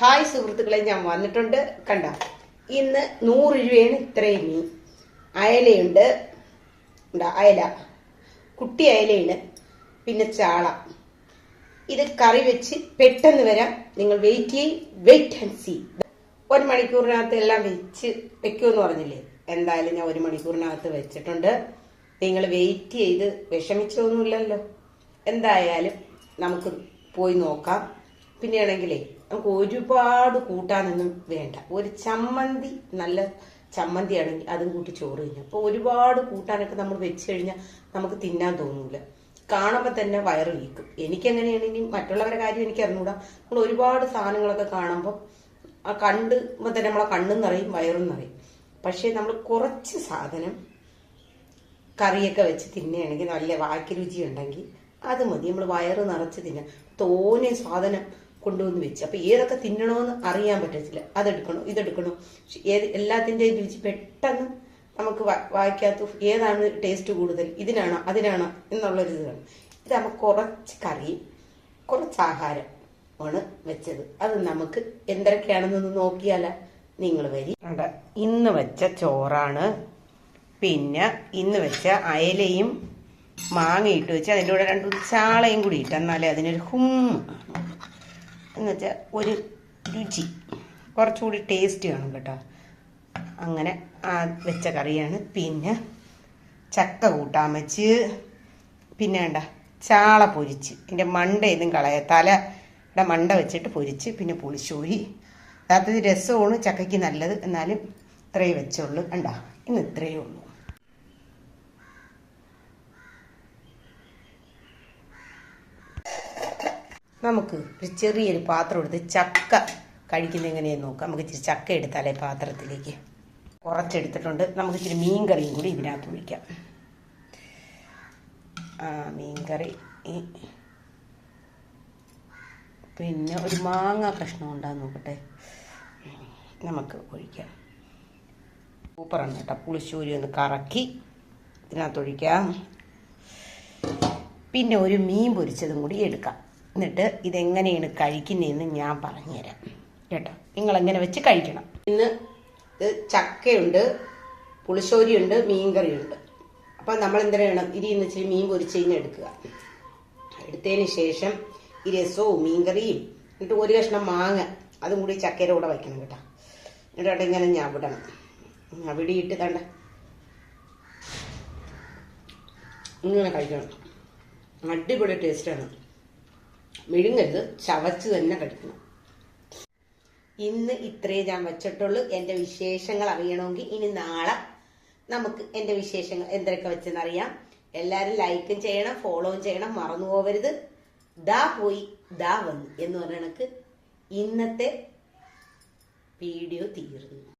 Hi സുഹൃത്തുക്കളെ ഞാൻ വന്നിട്ടുണ്ട്. കണ്ട ഇന്ന് നൂറ് രൂപയാണ് ഇത്രയും മീൻ. അയലയുണ്ട്. അയല. കുട്ടി അയലയാണ്. പിന്നെ ചാള. ഇത് കറി വെച്ച് പെട്ടെന്ന് വരാം. നിങ്ങൾ വെയിറ്റ് ചെയ്യും വെയിറ്റ് ആൻഡ് സീ ഒരു മണിക്കൂറിനകത്ത് എല്ലാം വെച്ച് വെക്കുമെന്ന് പറഞ്ഞില്ലേ? എന്തായാലും ഞാൻ ഒരു മണിക്കൂറിനകത്ത് വെച്ചിട്ടുണ്ട്. നിങ്ങൾ വെയിറ്റ് ചെയ്ത് വിഷമിച്ചൊന്നുമില്ലല്ലോ. എന്തായാലും നമുക്ക് പോയി നോക്കാം. പിന്നെയാണെങ്കിലേ നമുക്ക് ഒരുപാട് കൂട്ടാനൊന്നും വേണ്ട. ഒരു ചമ്മന്തി നല്ല ചമ്മന്തി ആണെങ്കിൽ അതും കൂട്ടി ചോറ് കഴിഞ്ഞു അപ്പോൾ ഒരുപാട് കൂട്ടാനൊക്കെ നമ്മൾ വെച്ച് കഴിഞ്ഞാൽ നമുക്ക് തിന്നാൻ തോന്നൂല. കാണുമ്പോൾ തന്നെ വയറ് വീക്കും. എനിക്കെങ്ങനെയാണെങ്കിൽ മറ്റുള്ളവരുടെ കാര്യം എനിക്ക് അറിഞ്ഞൂടാ. നമ്മൾ ഒരുപാട് സാധനങ്ങളൊക്കെ കാണുമ്പോൾ ആ കണ്ടുമ്പോൾ തന്നെ നമ്മളെ കണ്ണും നിറയും വയറും നിറയും. പക്ഷേ നമ്മൾ കുറച്ച് സാധനം കറിയൊക്കെ വെച്ച് തിന്നുകയാണെങ്കിൽ നല്ല വാക്കി രുചി ഉണ്ടെങ്കിൽ അത് മതി. നമ്മൾ വയറ് നിറച്ച് തിന്നാം. തോനെ സാധനം കൊണ്ടുവന്ന് വെച്ച്. അപ്പൊ ഏതൊക്കെ തിന്നണമെന്ന് അറിയാൻ പറ്റത്തില്ല. അതെടുക്കണോ? ഇതെടുക്കണോ? ഏത് എല്ലാത്തിന്റെയും രുചി പെട്ടെന്ന് നമുക്ക് വായിക്കാത്ത ഏതാണ് ടേസ്റ്റ് കൂടുതൽ? ഇതിനാണോ? അതിനാണോ? എന്നുള്ളൊരു ഇതാണ് ഇതാകുമ്പോൾ കുറച്ച് കറി കുറച്ച് ആഹാരം ആണ് വെച്ചത്. അത് നമുക്ക് എന്തൊക്കെയാണെന്നൊന്ന് നോക്കിയാല നിങ്ങൾ വരി. ഇന്ന് വെച്ച ചോറാണ്. പിന്നെ ഇന്ന് വെച്ച അയലയും മാങ്ങ ഇട്ട് വെച്ച് അതിന്റെ കൂടെ രണ്ടു ചാളയും കൂടി ഇട്ട് എന്നാലേ അതിനൊരു ഹും എന്ന് വെച്ചാൽ ഒരു രുചി. കുറച്ചുകൂടി ടേസ്റ്റ് കാണും കേട്ടോ. അങ്ങനെ ആ വെച്ച കറിയാണ്. പിന്നെ ചക്ക കൂട്ടാൻ വെച്ച് പിന്നെ വേണ്ട ചാള പൊരിച്ച്. എന്റെ മണ്ട ഇതും കളയ. തലയുടെ മണ്ട വെച്ചിട്ട് പൊരിച്ച് പിന്നെ പുളിശ്ശൂരി. യഥാർത്ഥത്തിൽ രസമാണ് ചക്കയ്ക്ക് നല്ലത്. എന്നാലും ഇത്രയേ വെച്ചുള്ളൂ. കണ്ടാ? ഇന്ന് ഇത്രയേ ഉള്ളൂ. നമുക്ക് ഒരു ചെറിയൊരു പാത്രം എടുത്ത് ചക്ക കഴിക്കുന്ന എങ്ങനെയെന്ന് നോക്കാം. നമുക്ക് ഇച്ചിരി ചക്ക എടുത്താലേ പാത്രത്തിലേക്ക്. കുറച്ചെടുത്തിട്ടുണ്ട്. നമുക്ക് ഇച്ചിരി മീൻ കറിയും കൂടി ഇതിനകത്ത് ഒഴിക്കാം. ആ മീൻ കറി പിന്നെ ഒരു മാങ്ങ കഷ്ണം ഉണ്ടാന്ന് നോക്കട്ടെ. നമുക്ക് ഒഴിക്കാം. സൂപ്പറാണ് കേട്ടോ. പുളിശ്ശൂരി ഒന്ന് കറക്കി ഇതിനകത്ത് ഒഴിക്കാം. പിന്നെ ഒരു മീൻ പൊരിച്ചതും കൂടി എടുക്കാം. എന്നിട്ട് ഇതെങ്ങനെയാണ് കഴിക്കുന്നതെന്ന് ഞാൻ പറഞ്ഞുതരാം. കേട്ടോ? നിങ്ങൾ എങ്ങനെ വെച്ച് കഴിക്കണം. ഇന്ന് ചക്കയുണ്ട് മീൻ മീൻകറിയുണ്ട്. അപ്പം നമ്മൾ എന്തിനാ വേണം ഇരി എന്ന് വെച്ചാൽ മീൻ പൊരിച്ച് കഴിഞ്ഞ് എടുക്കുക. എടുത്തതിന് ശേഷം ഈ രസവും മീൻകറിയും എന്നിട്ട് ഒരു കഷ്ണം മാങ്ങ അതും കൂടി ചക്കയുടെ കൂടെ വയ്ക്കണം കേട്ടോ. എന്നിട്ട് ഇങ്ങനെ ഞവിടണം. ഞവിടിയിട്ട് തണ്ട ഇങ്ങനെ കഴിക്കണം. അടിപൊളി ടേസ്റ്റാണ് മെഴുങ്ങരുത് ചവച്ച് തന്നെ കഴിക്കണം ഇന്ന് ഇത്രയേ ഞാൻ വെച്ചിട്ടുള്ളൂ. എന്റെ വിശേഷങ്ങൾ അറിയണമെങ്കിൽ ഇനി നാളെ നമുക്ക് എന്റെ വിശേഷങ്ങൾ എന്തൊക്കെ വെച്ചെന്നറിയാം എല്ലാവരും ലൈക്കും ചെയ്യണം ഫോളോവും ചെയ്യണം മറന്നു പോകരുത് ദാ പോയി ദാ വന്നു എന്ന് പറഞ്ഞ ഇന്നത്തെ വീഡിയോ തീർന്നു.